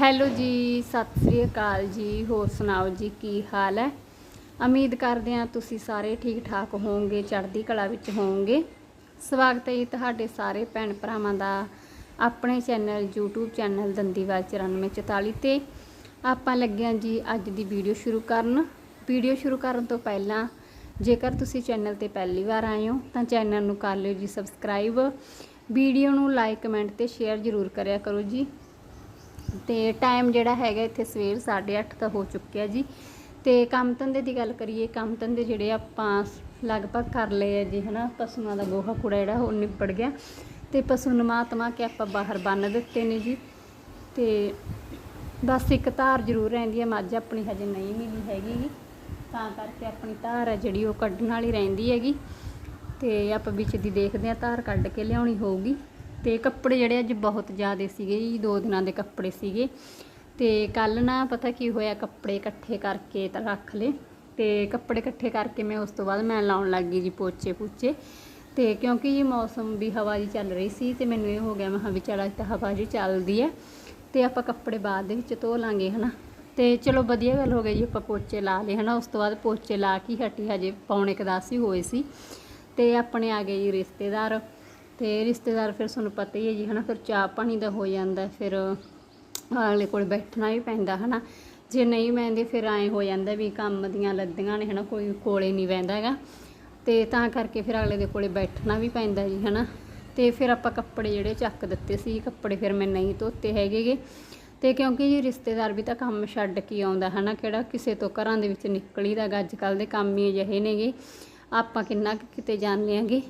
Hello ਜੀ, ਸਤਿ ਸ੍ਰੀ ਅਕਾਲ ਜੀ। ਹੋਰ ਸੁਣਾਓ ਜੀ, ਕੀ ਹਾਲ ਹੈ? ਉਮੀਦ ਕਰਦੇ ਹਾਂ ਤੁਸੀਂ ਸਾਰੇ ਠੀਕ ਠਾਕ ਹੋਵੋਗੇ, ਚੜ੍ਹਦੀ ਕਲਾ ਵਿੱਚ ਹੋਵੋਗੇ। ਸਵਾਗਤ ਹੈ ਜੀ ਤੁਹਾਡੇ ਸਾਰੇ ਭੈਣ ਭਰਾਵਾਂ ਦਾ ਆਪਣੇ ਚੈਨਲ, YouTube ਚੈਨਲ ਦੰਦੀਵਾਲ 9444 ਤੇ। ਆਪਾਂ ਲੱਗਿਆ ਜੀ ਅੱਜ ਦੀ ਵੀਡੀਓ ਸ਼ੁਰੂ ਕਰਨ। ਵੀਡੀਓ ਸ਼ੁਰੂ ਕਰਨ ਤੋਂ ਪਹਿਲਾਂ ਜੇਕਰ ਤੁਸੀਂ ਚੈਨਲ ਤੇ ਪਹਿਲੀ ਵਾਰ ਆਏ ਹੋ, ਤਾਂ ਚੈਨਲ ਨੂੰ ਕਰ ਲਿਓ ਜੀ ਸਬਸਕ੍ਰਾਈਬ ਵੀਡੀਓ ਨੂੰ ਲਾਈਕ ਕਮੈਂਟ ਤੇ ਸ਼ੇਅਰ ਜ਼ਰੂਰ ਕਰਿਆ ਕਰੋ ਜੀ। ਤੇ ਟਾਈਮ ਜਿਹੜਾ ਹੈਗਾ ਇੱਥੇ ਸਵੇਰ 8:30 ਦਾ ਹੋ ਚੁੱਕਿਆ ਜੀ। ਤੇ ਕੰਮ ਧੰਦੇ ਦੀ ਗੱਲ ਕਰੀਏ, ਕੰਮ ਧੰਦੇ ਜਿਹੜੇ ਆਪਾਂ ਲਗਭਗ ਕਰ ਲਏ ਆ ਜੀ, ਹਨਾ। ਪਸ਼ੂਆਂ ਦਾ ਗੋਹਾ ਕੂੜਾ ਜਿਹੜਾ ਉਹ ਨਿਪੜ ਗਿਆ। ਤੇ ਪਸ਼ੂ ਨਮਾਤਮਾ ਕੇ ਆਪਾਂ ਬਾਹਰ ਬੰਨ ਦਿੱਤੇ ਨੇ ਜੀ। ਤੇ ਬਸ ਇੱਕ ਧਾਰ ਜ਼ਰੂਰ ਰਹਿੰਦੀ ਹੈ ਮੱਝ ਆਪਣੀ ਹਜੇ ਨਹੀਂ ਮਿਲੀ ਹੈਗੀ ਤਾਂ ਕਰਕੇ ਆਪਣੀ ਧਾਰ ਹੈ ਜਿਹੜੀ ਉਹ ਕੱਢਣ ਵਾਲੀ ਰਹਿੰਦੀ ਹੈਗੀ। ਤੇ ਆਪਾਂ ਵਿੱਚ ਦੀ ਦੇਖਦੇ ਆ, ਧਾਰ ਕੱਢ ਕੇ ਲਿਆਉਣੀ ਹੋਊਗੀ। ਤੇ ਕੱਪੜੇ ਜਿਹੜੇ ਅੱਜ ਬਹੁਤ ਜ਼ਿਆਦੇ ਸੀਗੇ ਜੀ, ਦੋ ਦਿਨਾਂ ਦੇ ਕੱਪੜੇ ਸੀਗੇ। ਤੇ ਕੱਲ ਨਾ ਪਤਾ ਕੀ ਹੋਇਆ, ਕੱਪੜੇ ਇਕੱਠੇ ਕਰਕੇ ਤਾਂ ਰੱਖ ਲਏ। ਤੇ ਕੱਪੜੇ ਇਕੱਠੇ ਕਰਕੇ ਮੈਂ ਉਸ ਤੋਂ ਬਾਅਦ ਮੈਂ ਲਾਉਣ ਲੱਗ ਗਈ ਜੀ ਪੋਚੇ ਪੂਚੇ। ਤੇ ਕਿਉਂਕਿ ਜੀ ਮੌਸਮ ਵੀ ਹਵਾ ਜੀ ਚੱਲ ਰਹੀ ਸੀ ਤੇ ਮੈਨੂੰ ਇਹ ਹੋ ਗਿਆ, ਮੈਂ ਹਾਂ ਵੀ ਚੱਲ ਅੱਜ ਤਾਂ ਹਵਾ ਜੀ ਚੱਲਦੀ ਹੈ ਤੇ ਆਪਾਂ ਕੱਪੜੇ ਬਾਅਦ ਦੇ ਵਿੱਚ ਧੋ ਲਾਂਗੇ, ਹਨਾ। ਤੇ ਚਲੋ ਵਧੀਆ ਗੱਲ ਹੋ ਗਈ ਜੀ, ਆਪਾਂ ਪੋਚੇ ਲਾ ਲਏ, ਹਨਾ। ਉਸ ਤੋਂ ਬਾਅਦ ਪੋਚੇ ਲਾ ਕੇ ਹੀ ਹਟੀ ਹਜੇ ਪੌਣੇ ਕੁ ਦਸ ਹੀ ਹੋਏ ਸੀ। ਤੇ ਆਪਣੇ ਆ ਗਏ ਜੀ ਰਿਸ਼ਤੇਦਾਰ। ਤੇ ਰਿਸ਼ਤੇਦਾਰ ਫਿਰ ਤੁਹਾਨੂੰ ਪਤਾ ਹੀ ਹੈ ਜੀ, ਹਨਾ, ਫਿਰ ਚਾਹ ਪਾਣੀ ਦਾ ਹੋ ਜਾਂਦਾ, ਫਿਰ ਅਗਲੇ ਕੋਲ ਬੈਠਣਾ ਵੀ ਪੈਂਦਾ, ਹਨਾ। ਜੇ ਨਹੀਂ ਬਹਿੰਦੇ ਫਿਰ ਐਂ ਹੋ ਜਾਂਦਾ ਵੀ ਕੰਮ ਦੀਆਂ ਲੱਦੀਆਂ ਨੇ, ਹਨਾ, ਕੋਈ ਕੋਲੇ ਨਹੀਂ ਬਹਿੰਦਾ ਹੈਗਾ। ਤੇ ਤਾਂ ਕਰਕੇ ਫਿਰ ਅਗਲੇ ਦੇ ਕੋਲੇ ਬੈਠਣਾ ਵੀ ਪੈਂਦਾ ਜੀ, ਹਨਾ। ਤੇ ਫਿਰ ਆਪਾਂ ਕੱਪੜੇ ਜਿਹੜੇ ਚੱਕ ਦਿੱਤੇ ਸੀ, ਕੱਪੜੇ ਫਿਰ ਮੈਂ ਨਹੀਂ ਧੋਤੇ ਹੈਗੇਗੇ ਤੇ ਕਿਉਂਕਿ ਜੀ ਰਿਸ਼ਤੇਦਾਰ ਵੀ ਤਾਂ ਕੰਮ ਛੱਡ ਕੇ ਆਉਂਦਾ, ਹਨਾ, ਕਿਹੜਾ ਕਿਸੇ ਤੋਂ ਘਰਾਂ ਦੇ ਵਿੱਚ ਨਿਕਲੀਦਾ ਗਾ ਅੱਜ ਕੱਲ ਦੇ ਕੰਮ ਹੀ ਅਜਿਹੇ ਨੇਗੇ। ਆਪਾਂ ਕਿੰਨਾ ਕੁ ਕਿਤੇ ਜਾਂਦੇ ਆਂਗੇ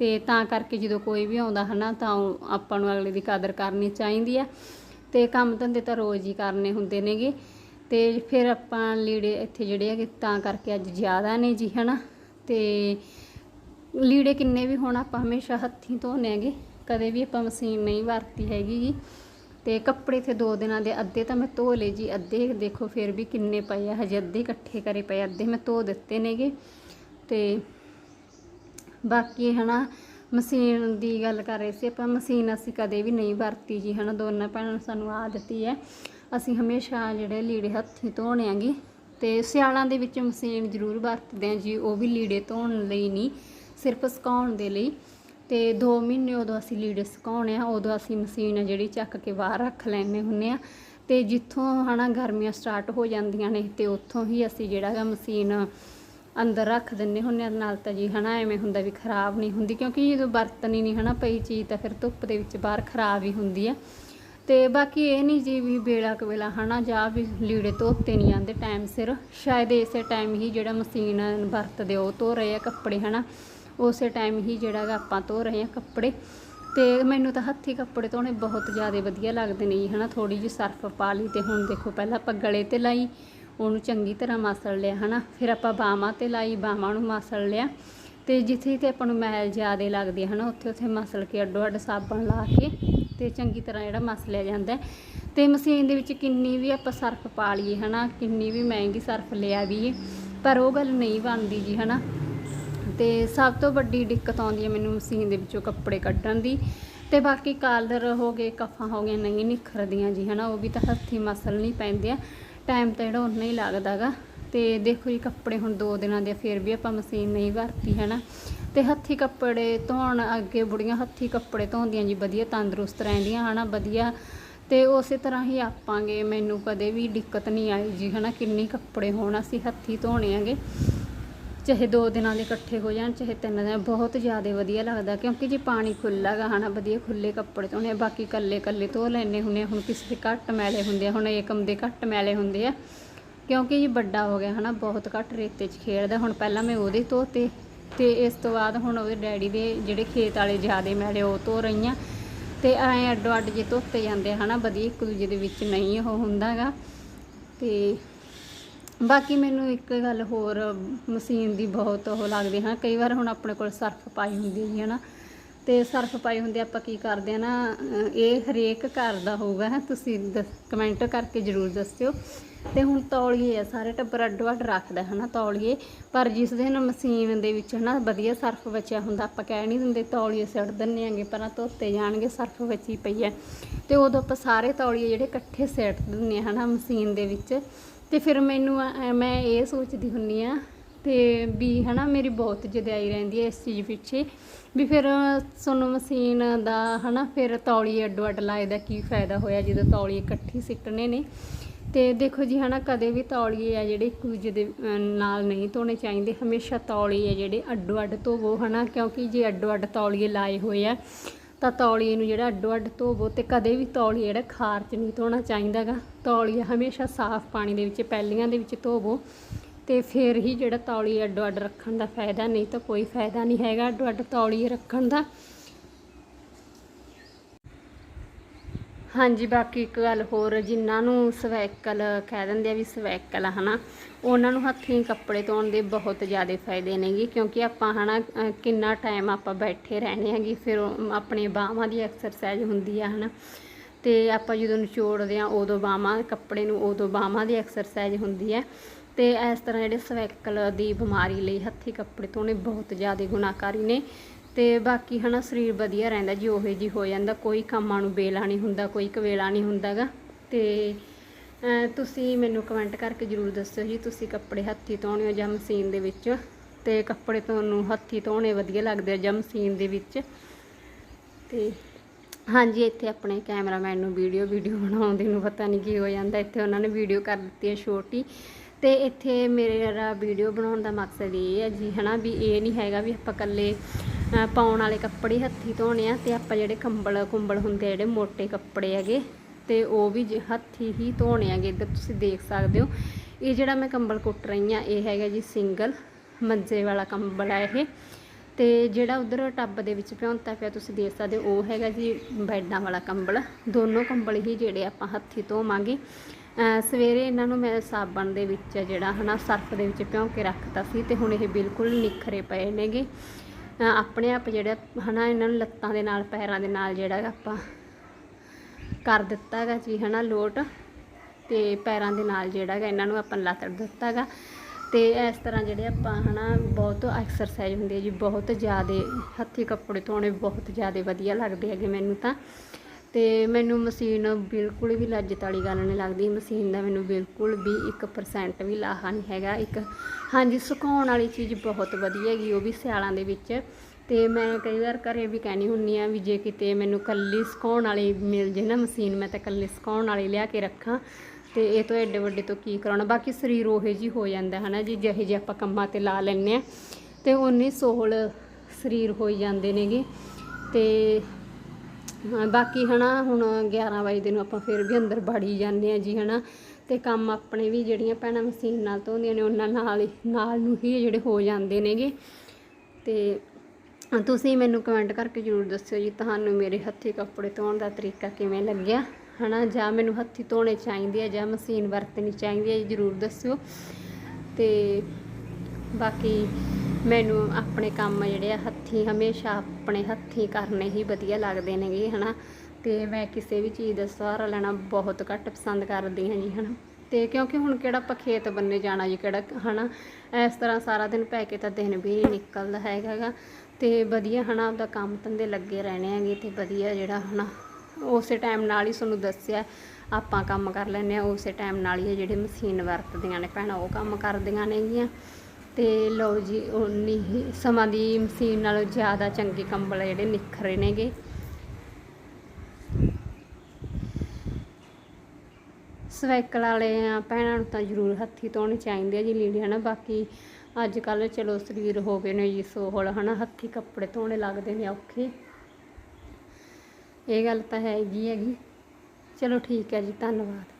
ਤੇ ਤਾਂ ਕਰਕੇ ਜਦੋਂ ਕੋਈ ਵੀ ਆਉਂਦਾ ਹਨਾ, ਤਾਂ ਉਹ ਆਪਾਂ ਨੂੰ ਅਗਲੇ ਦੀ ਕਦਰ ਕਰਨੀ ਚਾਹੀਦੀ ਆ। ਤੇ ਕੰਮ ਧੰਦੇ ਤਾਂ ਰੋਜ਼ ਹੀ ਕਰਨੇ ਹੁੰਦੇ ਨੇਗੇ। ਤੇ ਫਿਰ ਆਪਾਂ ਲੀੜੇ ਇੱਥੇ ਜਿਹੜੇ ਹੈਗੇ, ਤਾਂ ਕਰਕੇ ਅੱਜ ਜ਼ਿਆਦਾ ਨੇ ਜੀ, ਹਨਾ। ਤੇ ਲੀੜੇ ਕਿੰਨੇ ਵੀ ਹੋਣ ਆਪਾਂ ਹਮੇਸ਼ਾ ਹੱਥੀਂ ਧੋਨੇ ਹੈਗੇ। ਕਦੇ ਵੀ ਆਪਾਂ ਮਸ਼ੀਨ ਨਹੀਂ ਵਰਤੀ ਹੈਗੀ ਜੀ। ਤੇ ਕੱਪੜੇ ਤੇ ਦੋ ਦਿਨਾਂ ਦੇ ਅੱਧੇ ਤਾਂ ਮੈਂ ਧੋ ਲਏ ਜੀ, ਅੱਧੇ ਦੇਖੋ ਫਿਰ ਵੀ ਕਿੰਨੇ ਪਏ ਆ। ਹਜੇ ਅੱਧੇ ਇਕੱਠੇ ਕਰੇ ਪਏ ਅੱਧੇ ਮੈਂ ਧੋ ਦਿੱਤੇ ਨੇਗੇ। ਤੇ ਬਾਕੀ ਹਨਾ ਮਸ਼ੀਨ ਦੀ ਗੱਲ ਕਰ ਰਹੇ ਸੀ ਆਪਾਂ, ਮਸ਼ੀਨ ਅਸੀਂ ਕਦੇ ਵੀ ਨਹੀਂ ਵਰਤੀ ਜੀ ਹਨਾ, ਦੋਨਾਂ ਭੈਣਾਂ ਨੂੰ ਸਾਨੂੰ ਆਦਤ ਹੀ ਹੈ। ਅਸੀਂ ਹਮੇਸ਼ਾ ਜਿਹੜੇ ਲੀੜੇ ਹੱਥੀਂ ਧੋਣੇ ਆਂਗੇ ਤੇ ਸਿਆਲਾਂ ਦੇ ਵਿੱਚ ਮਸ਼ੀਨ ਜ਼ਰੂਰ ਵਰਤਦੇ ਹਾਂ ਜੀ, ਉਹ ਵੀ ਲੀੜੇ ਧੋਣ ਲਈ ਨਹੀਂ, ਸਿਰਫ ਸੁਕਾਉਣ ਦੇ ਲਈ। ਤੇ 2 ਮਹੀਨੇ ਉਦੋਂ ਅਸੀਂ ਲੀੜੇ ਸੁਕਾਉਣੇ ਆ, ਉਦੋਂ ਅਸੀਂ ਮਸ਼ੀਨ ਆ ਜਿਹੜੀ ਚੱਕ ਕੇ ਬਾਹਰ ਰੱਖ ਲੈਂਦੇ ਹੁੰਨੇ ਆ। ਤੇ ਜਿੱਥੋਂ ਹਨਾ ਗਰਮੀਆਂ ਸਟਾਰਟ ਹੋ ਜਾਂਦੀਆਂ ਨੇ ਤੇ ਉੱਥੋਂ ਹੀ ਅਸੀਂ ਜਿਹੜਾ ਹੈਗਾ ਮਸ਼ੀਨ ਅੰਦਰ ਰੱਖ ਦਿੰਨੇ ਹੁੰਨੇ ਆ, ਨਾਲ ਤਾਂ ਜੀ ਹਨਾ, ਐਵੇਂ ਹੁੰਦਾ ਵੀ ਖਰਾਬ ਨਹੀਂ ਹੁੰਦੀ, ਕਿਉਂਕਿ ਜਦੋਂ ਬਰਤਨ ਹੀ ਨਹੀਂ ਹਨਾ ਪਈ ਚੀਜ਼, ਤਾਂ ਫਿਰ ਧੁੱਪ ਦੇ ਵਿੱਚ ਬਾਹਰ ਖਰਾਬ ਹੀ ਹੁੰਦੀ ਆ। ਤੇ ਬਾਕੀ ਇਹ ਨਹੀਂ ਜੀ ਵੀ ਵੇਲਾ ਕਵੇਲਾ ਹਨਾ, ਜਾਂ ਵੀ ਲੀੜੇ ਧੋਤੇ ਨਹੀਂ ਜਾਂਦੇ ਟਾਈਮ ਸਿਰ। ਸ਼ਾਇਦ ਇਸੇ ਟਾਈਮ ਹੀ ਜਿਹੜਾ ਮਸ਼ੀਨ ਵਰਤਦੇ ਉਹ ਧੋ ਰਹੇ ਆ ਕੱਪੜੇ ਹਨਾ। ਉਸੇ ਟਾਈਮ ਹੀ ਜਿਹੜਾ ਆਪਾਂ ਧੋ ਰਹੇ ਆ ਕੱਪੜੇ। ਤੇ ਮੈਨੂੰ ਤਾਂ ਹੱਥੀ ਕੱਪੜੇ ਧੋਣੇ ਬਹੁਤ ਜ਼ਿਆਦਾ ਵਧੀਆ ਲੱਗਦੇ ਨੇ ਜੀ ਹਨਾ ਥੋੜੀ ਜਿਹੀ ਸਰਫ ਪਾ ਲਈ ਤੇ ਹੁਣ ਦੇਖੋ, ਪਹਿਲਾਂ ਆਪਾਂ ਗਲੇ ਤੇ ਲਾਈ। ਉਹਨੂੰ ਚੰਗੀ ਤਰ੍ਹਾਂ ਮਸਲ ਲਿਆ, ਹਨਾ? ਫਿਰ ਆਪਾਂ ਬਾਹਾਂ ਤੇ ਲਾਈ, ਬਾਹਾਂ ਨੂੰ ਮਸਲ ਲਿਆ। ਤੇ ਜਿੱਥੇ ਤੇ ਆਪਾਂ ਨੂੰ ਮੈਲ ਜ਼ਿਆਦੇ ਲੱਗਦੀ ਹੈ ਹਨਾ? ਉੱਥੇ ਉੱਥੇ ਮਸਲ ਕੇ ਅੱਡੋ ਅੱਡ ਸਾਬਣ ਲਾ ਕੇ ਤੇ ਚੰਗੀ ਤਰ੍ਹਾਂ ਜਿਹੜਾ ਮਸਲਿਆ ਜਾਂਦਾ। ਹੈ। ਤੇ ਮਸ਼ੀਨ ਦੇ ਵਿੱਚ ਕਿੰਨੀ ਵੀ ਆਪਾਂ ਸਰਫ ਪਾ ਲਈਏ, ਹਨਾ? ਕਿੰਨੀ ਵੀ ਮਹਿੰਗੀ ਸਰਫ ਲਿਆ ਵੀ ਪਰ ਉਹ ਗੱਲ ਨਹੀਂ ਬਣਦੀ ਜੀ, ਹਨਾ? ਤੇ ਸਭ ਤੋਂ ਵੱਡੀ ਦਿੱਕਤ ਆਉਂਦੀ ਹੈ ਮੈਨੂੰ ਮਸ਼ੀਨ ਦੇ ਵਿੱਚੋਂ ਕੱਪੜੇ ਕੱਢਣ ਦੀ। ਤੇ ਬਾਕੀ ਕਾਲਰ ਹੋ ਗਏ, ਕਫਾਂ ਹੋ ਗਈਆਂ, ਨਹੀਂ ਨਿਖਰਦੀਆਂ ਜੀ, ਹਨਾ? ਉਹ ਵੀ ਤਾਂ ਹੱਥੀ ਮਸਲ ਨਹੀਂ ਪੈਂਦੇ ਆ। ਟਾਈਮ ਤਾਂ ਜਿਹੜਾ ਉਨਾ ਹੀ ਲੱਗਦਾਗਾ। ਤੇ ਦੇਖੋ ਜੀ ਕੱਪੜੇ ਹੁਣ ਦੋ ਦਿਨਾਂ ਦੇ ਫਿਰ ਵੀ ਆਪਾਂ ਮਸ਼ੀਨ ਨਹੀਂ ਵਰਤੀ, ਹਨਾ। ਤੇ ਹੱਥੀ ਕੱਪੜੇ ਧੋਣ ਅੱਗੇ ਬੁੜੀਆਂ ਹੱਥੀ ਕੱਪੜੇ ਧੋਂਦੀਆਂ ਜੀ, ਵਧੀਆ ਤੰਦਰੁਸਤ ਰਹਿੰਦੀਆਂ, ਹਨਾ, ਵਧੀਆ। ਤੇ ਉਸੇ ਤਰ੍ਹਾਂ ਹੀ ਆਪਾਂਗੇ, ਮੈਨੂੰ ਕਦੇ ਵੀ ਦਿੱਕਤ ਨਹੀਂ ਆਈ ਜੀ, ਹਨਾ, ਕਿੰਨੀ ਕੱਪੜੇ ਹੋਣ ਅਸੀਂ ਹੱਥੀ ਧੋਣੇ ਆਂਗੇ। ਚਾਹੇ ਦੋ ਦਿਨਾਂ ਦੇ ਇਕੱਠੇ ਹੋ ਜਾਣ, ਚਾਹੇ ਤਿੰਨ ਦਿਨ, ਬਹੁਤ ਜ਼ਿਆਦਾ ਵਧੀਆ ਲੱਗਦਾ ਕਿਉਂਕਿ ਜੇ ਪਾਣੀ ਖੁੱਲ੍ਹਾ ਗਾ ਹਨਾ, ਵਧੀਆ ਖੁੱਲੇ ਕੱਪੜੇ ਧੋਣੇ ਬਾਕੀ ਕੱਲੇ ਕੱਲੇ ਧੋ ਲੈਣੇ ਹੁੰਦੇ ਆ, ਹੁਣ ਕਿਸੇ ਦੇ ਘੱਟ ਮੈਲੇ ਹੁੰਦੇ ਆ, ਹੁਣ ਏਕਮ ਦੇ ਘੱਟ ਮੈਲੇ ਹੁੰਦੇ ਆ, ਕਿਉਂਕਿ ਜੀ ਵੱਡਾ ਹੋ ਗਿਆ ਹਨਾ, ਬਹੁਤ ਘੱਟ ਰੇਤੇ 'ਚ ਖੇਡਦਾ ਹੁਣ ਪਹਿਲਾਂ ਮੈਂ ਉਹਦੇ ਧੋਤੇ ਤੇ ਇਸ ਤੋਂ ਬਾਅਦ ਹੁਣ ਉਹਦੇ ਡੈਡੀ ਦੇ ਜਿਹੜੇ ਖੇਤ ਵਾਲੇ ਜ਼ਿਆਦੇ ਮੈਲੇ ਉਹ ਧੋ ਰਹੀਆਂ ਤੇ ਐਂ ਅੱਡੋ ਅੱਡ ਜੇ ਧੋਤੇ ਜਾਂਦੇ ਆ ਹਨਾ, ਵਧੀਆ ਇੱਕ ਦੂਜੇ ਦੇ ਵਿੱਚ ਨਹੀਂ ਉਹ ਹੁੰਦਾਗਾ ਤੇ ਬਾਕੀ ਮੈਨੂੰ ਇੱਕ ਗੱਲ ਹੋਰ, ਮਸ਼ੀਨ ਦੀ ਬਹੁਤ ਉਹ ਲੱਗਦੀ ਹਾਂ ਕਈ ਵਾਰ ਹੁਣ ਆਪਣੇ ਕੋਲ ਸਰਫ ਪਾਈ ਹੁੰਦੀ ਹੈ ਨਾ ਤੇ ਸਰਫ ਪਾਈ ਹੁੰਦੇ ਆਪਾਂ ਕੀ ਕਰਦੇ ਆ ਨਾ ਇਹ ਹਰੇਕ ਘਰ ਦਾ ਹੋਊਗਾ, ਹੈ, ਤੁਸੀਂ ਕਮੈਂਟ ਕਰਕੇ ਜਰੂਰ ਦੱਸਿਓ। ਤੇ ਹੁਣ ਤੌਲੀਏ ਆ, ਸਾਰੇ ਟੱਬਰ ਅੱਡੋ ਅੱਡ ਰੱਖਦਾ, ਹਨਾ, ਤੌਲੀਏ। ਪਰ ਜਿਸ ਦਿਨ ਮਸ਼ੀਨ ਦੇ ਵਿੱਚ, ਹਨਾ, ਵਧੀਆ ਸਰਫ ਬਚਿਆ ਹੁੰਦਾ, ਆਪਾਂ ਕਹਿ ਨਹੀਂ ਦਿੰਦੇ ਤੌਲੀਏ ਸਿੱਟ ਦਿੰਨੇ ਆਂਗੇ ਪਰ ਧੋਤੇ ਜਾਣਗੇ, ਸਰਫ ਬਚੀ ਪਈ ਹੈ। ਤੇ ਉਦੋਂ ਆਪਾਂ ਸਾਰੇ ਤੌਲੀਏ ਜਿਹੜੇ ਇਕੱਠੇ ਸਿੱਟ ਦਿੰਨੇ ਆ, ਹਨਾ, ਮਸ਼ੀਨ ਦੇ ਵਿੱਚ। ਤੇ ਫਿਰ ਮੈਨੂੰ ਮੈਂ ਇਹ ਸੋਚਦੀ ਹੁੰਨੀ ਆ ਤੇ ਵੀ ਹਨਾ ਮੇਰੀ ਬਹੁਤ ਜਦਾਈ ਰਹਿੰਦੀ ਹੈ ਇਸ ਚੀਜ਼ ਪਿੱਛੇ। ਵੀ ਫਿਰ ਸਾਨੂੰ ਮਸ਼ੀਨ ਦਾ ਹਨਾ ਫਿਰ ਤੌਲੀਏ ਅੱਡੋ ਅੱਡ ਲਾਏ ਦਾ ਕੀ ਫਾਇਦਾ ਹੋਇਆ ਜਦੋਂ ਤੌਲੀ ਇਕੱਠੀ ਸਿੱਟਣੇ ਨੇ। ਤੇ ਦੇਖੋ ਜੀ ਹਨਾ ਕਦੇ ਵੀ ਤੌਲੀਏ ਆ ਜਿਹੜੇ ਇੱਕ ਦੂਜੇ ਦੇ ਨਾਲ ਨਹੀਂ ਧੋਣੇ ਚਾਹੀਦੇ। ਹਮੇਸ਼ਾ ਤੌਲੀਏ ਜਿਹੜੇ ਅੱਡੋ ਅੱਡ ਧੋਵੋ ਹਨਾ ਕਿਉਂਕਿ ਜੇ ਅੱਡੋ ਅੱਡ ਤੌਲੀਏ ਲਾਏ ਹੋਏ ਆ ਤਾਂ ਤੌਲੀਏ ਨੂੰ ਜਿਹੜਾ ਅੱਡੋ ਅੱਡ ਧੋਵੋ ਤੇ ਕਦੇ ਵੀ ਤੌਲੀਏ ਜਿਹੜਾ ਖਾਰ 'ਚ ਨਹੀਂ ਧੋਣਾ ਚਾਹੀਦਾਗਾ। ਤੌਲੀਆ ਹਮੇਸ਼ਾ ਸਾਫ਼ ਪਾਣੀ ਦੇ ਵਿੱਚ ਪੈਲੀਆਂ ਦੇ ਵਿੱਚ ਧੋਵੋ ਤੇ ਫਿਰ ਹੀ ਜਿਹੜਾ ਤੌਲੀਏ ਅੱਡੋ ਅੱਡ ਰੱਖਣ ਦਾ ਫਾਇਦਾ, ਨਹੀਂ ਤਾਂ ਕੋਈ ਫਾਇਦਾ ਨਹੀਂ ਹੈਗਾ ਅੱਡੋ ਅੱਡ ਤੌਲੀਏ ਰੱਖਣ ਦਾ। ਹਾਂਜੀ, ਬਾਕੀ ਇੱਕ ਗੱਲ ਹੋਰ, ਜਿਨ੍ਹਾਂ ਨੂੰ ਸਵੈਕਲ ਕਹਿ ਦਿੰਦੇ ਆ ਵੀ ਸਵੈਕਲ ਆ, ਹਨਾ, ਉਹਨਾਂ ਨੂੰ ਹੱਥੀਂ ਕੱਪੜੇ ਧੋਣ ਦੇ ਬਹੁਤ ਜ਼ਿਆਦਾ ਫਾਇਦੇ ਨੇਗੇ, ਕਿਉਂਕਿ ਆਪਾਂ, ਹਨਾ ਅਹ ਕਿੰਨਾ ਟਾਈਮ ਆਪਾਂ ਬੈਠੇ ਰਹਿੰਦੇ ਹੈਗੇ, ਫਿਰ ਆਪਣੇ ਬਾਹਾਂ ਦੀ ਐਕਸਰਸਾਈਜ਼ ਹੁੰਦੀ ਆ, ਹਨਾ, ਤੇ ਆਪਾਂ ਜਦੋਂ ਨਿਚੋੜਦੇ ਆ, ਉਦੋਂ ਬਾਹਾਂ, ਕੱਪੜੇ ਨੂੰ, ਉਦੋਂ ਬਾਹਾਂ ਦੀ ਐਕਸਰਸਾਈਜ਼ ਹੁੰਦੀ ਹੈ ਤੇ ਇਸ ਤਰ੍ਹਾਂ ਜਿਹੜੇ ਸਵੈਕਲ ਦੀ ਬਿਮਾਰੀ ਲਈ ਹੱਥੀਂ ਕੱਪੜੇ ਧੋਣੇ ਬਹੁਤ ਜ਼ਿਆਦਾ ਗੁਨਾਹਕਾਰੀ ਨੇ ਤੇ ਬਾਕੀ ਹਨਾ ਸਰੀਰ ਵਧੀਆ ਰਹਿੰਦਾ, ਜੀ ਉਹੇ ਜੀ ਹੋ ਜਾਂਦਾ, ਕੋਈ ਕੰਮਾਂ ਨੂੰ ਵੇਲਾ ਨਹੀਂ ਹੁੰਦਾ, ਕੋਈ ਕਵੇਲਾ ਨਹੀਂ ਹੁੰਦਾਗਾ। ਤੇ, ਅਹ, ਤੁਸੀਂ ਮੈਨੂੰ ਕਮੈਂਟ ਕਰਕੇ ਜਰੂਰ ਦੱਸਿਓ ਜੀ, ਤੁਸੀਂ ਕੱਪੜੇ ਹੱਥੀਂ ਧੋਣੇ ਹੋ ਜਾਂ ਮਸ਼ੀਨ ਦੇ ਵਿੱਚ? ਤੇ ਕੱਪੜੇ ਤੁਹਾਨੂੰ ਹੱਥੀਂ ਧੋਣੇ ਵਧੀਆ ਲੱਗਦੇ ਆ ਜਾਂ ਮਸ਼ੀਨ ਦੇ ਵਿੱਚ? ਤੇ ਹਾਂਜੀ, ਇੱਥੇ ਆਪਣੇ ਕੈਮਰਾਮੈਨ ਨੂੰ ਵੀਡੀਓ ਵੀਡੀਓ ਬਣਾਉਣ ਦੇ ਨੂੰ ਪਤਾ ਨਹੀਂ ਕੀ ਹੋ ਜਾਂਦਾ, ਇੱਥੇ ਉਹਨਾਂ ਨੇ ਵੀਡੀਓ ਕਰ ਦਿੱਤੀ ਹੈ ਛੋਟੀ। ਤੇ ਇੱਥੇ ਮੇਰਾ ਵੀਡੀਓ ਬਣਾਉਣ ਦਾ ਮਕਸਦ ਇਹ ਹੈ ਜੀ, ਹਨਾ ਵੀ ਇਹ ਨਹੀਂ ਹੈਗਾ ਵੀ ਆਪਾਂ ਇਕੱਲੇ ਪਾਉਣ ਵਾਲੇ ਕੱਪੜੇ ਹੱਥੀਂ ਧੋਣੇ ਆ ਤੇ ਆਪਾਂ ਜਿਹੜੇ ਕੰਬਲ ਕੁੰਬਲ ਹੁੰਦੇ ਆ ਜਿਹੜੇ ਮੋٹے ਕੱਪੜੇ ਹੈਗੇ ਤੇ ਉਹ ਵੀ ਜ- ਹੀ ਧੋਣੇ ਹੈਗੇ, ਇੱਧਰ ਤੁਸੀਂ ਦੇਖ ਸਕਦੇ ਹੋ। ਇਹ ਜਿਹੜਾ ਮੈਂ ਕੰਬਲ ਕੁੱਟ ਰਹੀ ਆ ਇਹ ਹੈਗਾ ਜੀ ਸਿੰਗਲ ਮੰਜੇ ਵਾਲਾ ਕੰਬਲ ਹੈ ਇਹ। ਤੇ ਜਿਹੜਾ ਉਧਰ ਟੱਬ ਦੇ ਵਿੱਚ ਭਿਉਂਤਾ ਪਿਆ, ਤੁਸੀਂ ਦੇਖ ਸਕਦੇ ਹੋ, ਉਹ ਹੈਗਾ ਜੀ ਬੈਡਾਂ ਵਾਲਾ ਕੰਬਲ। ਦੋਨੋਂ ਕੰਬਲ ਹੀ ਜਿਹੜੇ ਆਪਾਂ ਹੱਥੀਂ ਧੋਵਾਂਗੇ। ਸਵੇਰੇ ਇਹਨਾਂ ਨੂੰ ਮੈਂ ਸਾਬਣ ਦੇ ਵਿੱਚ ਜਿਹੜਾ ਹਨਾ, ਸਰਫ ਦੇ ਵਿੱਚ ਭਿਉਂ ਕੇ ਰੱਖਤਾ ਸੀ ਤੇ ਹੁਣ ਇਹ ਬਿਲਕੁਲ ਨਿਖਰੇ ਪਏ ਨੇਗੇ। ਆਪਣੇ ਆਪ ਜਿਹੜਾ, ਹਨਾ, ਇਹਨਾਂ ਨੂੰ ਲੱਤਾਂ ਦੇ ਨਾਲ, ਪੈਰਾਂ ਦੇ ਨਾਲ ਜਿਹੜਾ ਆਪਾਂ ਕਰ ਦਿੱਤਾ ਹੈਗਾ ਜੀ, ਹਨਾ, ਲੋਟ ਤੇ ਪੈਰਾਂ ਦੇ ਨਾਲ ਜਿਹੜਾ ਹੈਗਾ, ਇਹਨਾਂ ਨੂੰ ਆਪਾਂ ਲੱਤ ਦਿੱਤਾ ਹੈਗਾ। ਤੇ ਇਸ ਤਰ੍ਹਾਂ ਜਿਹੜੇ ਆਪਾਂ, ਹਨਾ, ਬਹੁਤ ਐਕਸਰਸਾਈਜ਼ ਹੁੰਦੀ ਹੈ ਜੀ, ਬਹੁਤ ਜ਼ਿਆਦਾ, ਹੱਥੀਂ ਕੱਪੜੇ ਧੋਣੇ ਬਹੁਤ ਜ਼ਿਆਦਾ ਵਧੀਆ ਲੱਗਦੇ ਹੈਗੇ ਮੈਨੂੰ ਤਾਂ। ਤੇ ਮੈਨੂੰ ਮਸ਼ੀਨ ਬਿਲਕੁਲ ਵੀ ਲੱਜਤ ਵਾਲੀ ਗੱਲ ਨਹੀਂ ਲੱਗਦੀ। ਮਸ਼ੀਨ ਦਾ ਮੈਨੂੰ ਬਿਲਕੁਲ ਵੀ 1% ਵੀ ਲਾਹਾ ਨਹੀਂ ਹੈਗਾ। ਇੱਕ ਹਾਂਜੀ, ਸੁਕਾਉਣ ਵਾਲੀ ਚੀਜ਼ ਬਹੁਤ ਵਧੀਆ ਹੈਗੀ, ਉਹ ਵੀ ਸਿਆਲਾਂ ਦੇ ਵਿੱਚ। ਤੇ ਮੈਂ ਕਈ ਵਾਰ ਘਰੇ ਵੀ ਕਹਿਣੀ ਹੁੰਨੀ ਆ ਵੀ ਜੇ ਕਿਤੇ ਮੈਨੂੰ ਕੱਲੀ ਸੁਕਾਉਣ ਵਾਲੀ ਮਿਲ ਜੇ ਨਾ ਮਸ਼ੀਨ, ਮੈਂ ਤਾਂ ਕੱਲੀ ਸੁਕਾਉਣ ਵਾਲੀ ਲਿਆ ਕੇ ਰੱਖਾਂ। ਤੇ ਇਹ ਤੋਂ ਐਡੇ ਵੱਡੇ ਤੋਂ ਕੀ ਕਰਾਉਣਾ? ਬਾਕੀ ਸਰੀਰ ਉਹੇ ਜੀ ਹੋ ਜਾਂਦਾ, ਹਨਾ ਜੀ, ਜਿਹੇ ਜੇ ਆਪਾਂ ਕੰਮਾਂ ਤੇ ਲਾ ਲੈਂਦੇ ਆ ਤੇ ਉਨੀ ਸੋਹਲ ਸਰੀਰ ਹੋਈ ਜਾਂਦੇ ਨੇਗੇ। ਤੇ ਹਾਂ, ਬਾਕੀ ਹਨਾ, ਹੁਣ 11 ਵਜੇ ਦੇ ਨੂੰ ਆਪਾਂ ਫਿਰ ਵੀ ਅੰਦਰ ਵੜੀ ਜਾਂਦੇ ਆ ਜੀ ਹਨਾ, ਤੇ ਕੰਮ ਆਪਣੇ ਵੀ ਜਿਹੜੀਆਂ ਭੈਣਾਂ ਮਸ਼ੀਨ ਨਾਲ ਧੋਂਦੀਆਂ ਨੇ, ਉਹਨਾਂ ਨਾਲ ਹੀ, ਨਾਲ ਨੂੰ ਹੀ ਜਿਹੜੇ ਹੋ ਜਾਂਦੇ ਨੇਗੇ। ਤੇ ਤੁਸੀਂ ਮੈਨੂੰ ਕਮੈਂਟ ਕਰਕੇ ਜਰੂਰ ਦੱਸਿਓ ਜੀ, ਤੁਹਾਨੂੰ ਮੇਰੇ ਹੱਥੀਂ ਕੱਪੜੇ ਧੋਣ ਦਾ ਤਰੀਕਾ ਕਿਵੇਂ ਲੱਗਿਆ? ਹਨਾ, ਜਾਂ ਮੈਨੂੰ ਹੱਥੀਂ ਧੋਣੇ ਚਾਹੀਦੇ ਆ, ਜਾਂ ਮਸ਼ੀਨ ਵਰਤਣੀ ਚਾਹੀਦੀ ਹੈ ਜਰੂਰ ਦੱਸਿਓ। ਤੇ ਬਾਕੀ ਮੈਨੂੰ ਆਪਣੇ ਕੰਮ ਜਿਹੜੇ ਆ, ਹੱਥੀਂ, ਹਮੇਸ਼ਾ ਆਪਣੇ ਹੱਥੀਂ ਕਰਨੇ ਹੀ ਵਧੀਆ ਲੱਗਦੇ ਨੇਗੇ, ਹਨਾ? ਤੇ ਮੈਂ ਕਿਸੇ ਵੀ ਚੀਜ਼ ਦਾ ਸਹਾਰਾ ਲੈਣਾ ਬਹੁਤ ਘੱਟ ਪਸੰਦ ਕਰਦੀ ਹਾਂ ਜੀ, ਹਨਾ? ਤੇ ਕਿਉਂਕਿ ਹੁਣ ਕਿਹੜਾ ਆਪਾਂ ਖੇਤ ਬੰਨੇ ਜਾਣਾ ਜੀ, ਕਿਹੜਾ, ਹਨਾ? ਇਸ ਤਰ੍ਹਾਂ ਸਾਰਾ ਦਿਨ ਪੈ ਕੇ ਤਾਂ ਦਿਨ ਵੀ ਨਹੀਂ ਨਿਕਲਦਾ ਹੈਗਾ ਗਾ ਤੇ ਵਧੀਆ, ਹਨਾ? ਆਪਦਾ ਕੰਮ ਧੰਦੇ ਲੱਗੇ ਰਹਿਣੇ ਹੈਗੇ ਤੇ ਵਧੀਆ ਜਿਹੜਾ, ਹਨਾ? ਉਸੇ ਟਾਈਮ ਨਾਲ ਹੀ ਤੁਹਾਨੂੰ ਦੱਸਿਆ, ਆਪਾਂ ਕੰਮ ਕਰ ਲੈਂਦੇ ਆ ਉਸੇ ਟਾਈਮ ਨਾਲ ਹੀ ਇਹ ਜਿਹੜੇ ਮਸ਼ੀਨ ਵਰਤਦੀਆਂ ਨੇ ਭੈਣਾਂ, ਉਹ ਕੰਮ ਕਰਦੀਆਂ ਨੇਗੀਆਂ। ਤੇ ਲਓ ਜੀ ਉਨੀ ਹੀ ਸਮਾਂ ਦੀ ਮਸ਼ੀਨ ਨਾਲੋਂ ਜ਼ਿਆਦਾ ਚੰਗੇ ਕੰਬਲ ਜਿਹੜੇ ਨਿਖਰੇ ਨੇਗੇ। ਸਵੈਕਲ ਵਾਲੇ ਭੈਣਾਂ ਨੂੰ ਤਾਂ ਜ਼ਰੂਰ ਹੱਥੀਂ ਧੋਣੇ ਚਾਹੀਦੇ ਆ ਜੀ ਲੀੜੇ, ਹਨਾ? ਬਾਕੀ ਅੱਜ ਕੱਲ ਚਲੋ ਸਰੀਰ ਹੋ ਗਏ ਨੇ ਜੀ ਸੋਹਲ, ਹਨਾ? ਹੱਥੀਂ ਕੱਪੜੇ ਧੋਣੇ ਲੱਗਦੇ ਨੇ ਔਖੇ। ਇਹ ਗੱਲ ਤਾਂ ਹੈਗੀ ਹੈਗੀ। ਚਲੋ ਠੀਕ ਹੈ ਜੀ, ਧੰਨਵਾਦ।